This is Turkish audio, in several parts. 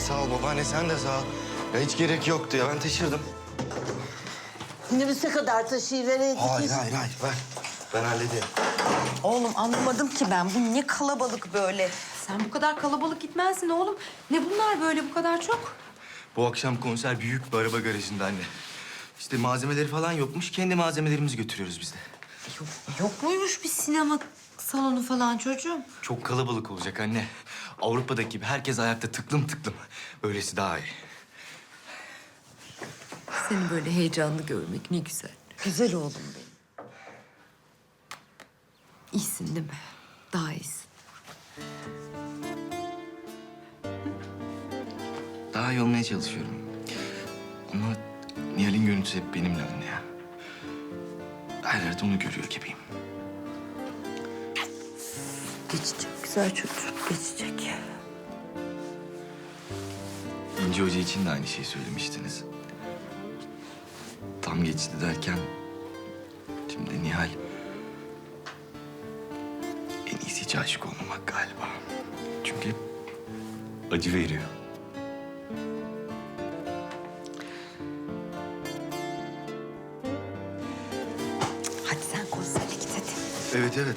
sağ ol babaanne sen de sağ ol. Ya hiç gerek yoktu ya ben taşırdım. Minibüse kadar taşıyıvereydik. Hayır hayır hayır ver. Ben hallederim. Oğlum anlamadım ki ben. Bu ne kalabalık böyle. Sen bu kadar kalabalık gitmezsin oğlum. Ne bunlar böyle bu kadar çok? Bu akşam konser büyük bir araba garajında anne. İşte malzemeleri falan yokmuş. Kendi malzemelerimizi götürüyoruz biz de. Yok, yok muymuş bir sinema salonu falan çocuğum? Çok kalabalık olacak anne. Avrupa'daki gibi herkes ayakta tıklım tıklım. Böylesi daha iyi. Seni böyle heyecanlı görmek ne güzel. Güzel oğlum benim. İyisin değil mi? Daha iyisin. Daha iyi olmaya çalışıyorum. Ama Nihal'in görüntüsü hep benimle anne ya. Her yerde onu görüyor gibiyim. Geçecek güzel çocuğum. Geçecek. İnci Hoca için de aynı şeyi söylemiştiniz. Tam geçti derken... Şimdi Nihal... En iyisi hiç aşık olmamak galiba. Çünkü hep acı veriyor. Hadi sen konsere git hadi. Evet evet.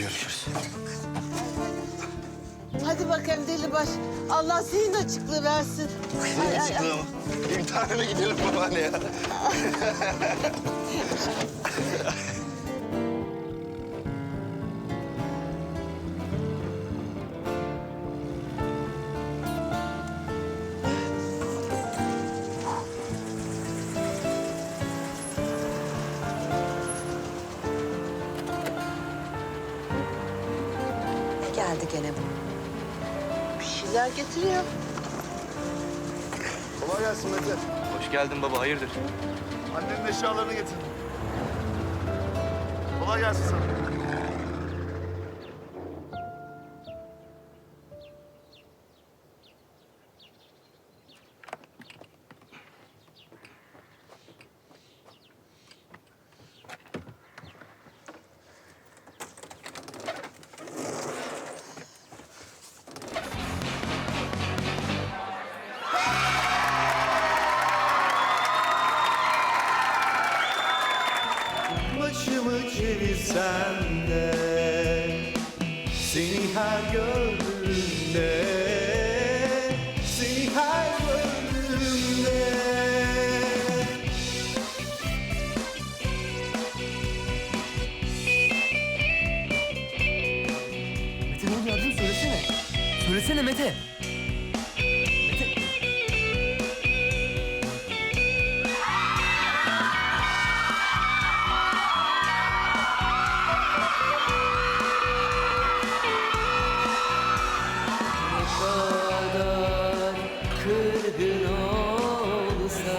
Görüşürüz. Hadi bakayım deli baş. Allah senin açıklığı versin. Ay, ay, ay. İmtihanına gidiyorum babaanne ya. geldi gene bu? Bir şeyler getiriyor. Kolay gelsin Mete. Hoş geldin baba, hayırdır? Annenin eşyalarını getir. Kolay gelsin sana. Çevirsem de Seni her gördüğümde Seni her gördüğümde Mete ne oluyor abicim söylesene. Söylesene Mete. Kadar kırgın olsam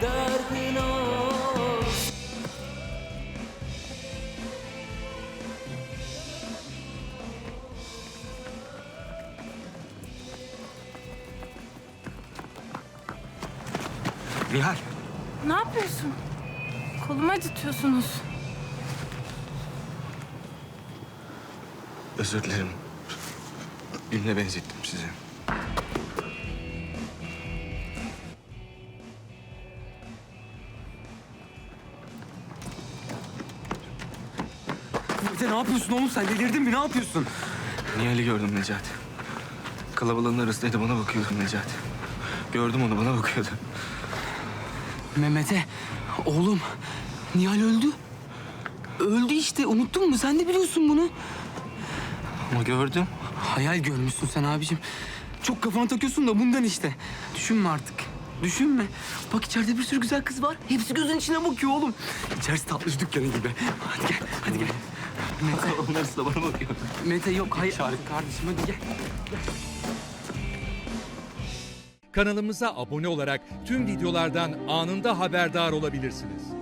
Derdin olsam Nihal. Ne yapıyorsun? Kolumu acıtıyorsunuz. Özür dilerim. Birine benzettim sizi. Mete ne yapıyorsun oğlum sen delirdin mi ne yapıyorsun? Nihal'i gördüm Necati. Kalabalığın arasındaydı bana bakıyordu Necati. Gördüm onu bana bakıyordu. Me- Mete oğlum Nihal öldü. Öldü işte unuttun mu sen de biliyorsun bunu. Ama gördüm. Hayal görmüşsün sen abicim. Çok kafana takıyorsun da bundan işte. Düşünme artık. Düşünme. Bak içeride bir sürü güzel kız var. Hepsi gözün içine bakıyor oğlum. İçerisi tatlıcı dükkanı gibi. Hadi gel, hadi gel. Mete, Onlar arasında bana bakıyor. Mete yok. Hayır kardeşim hadi gel. Kanalımıza abone olarak tüm videolardan anında haberdar olabilirsiniz.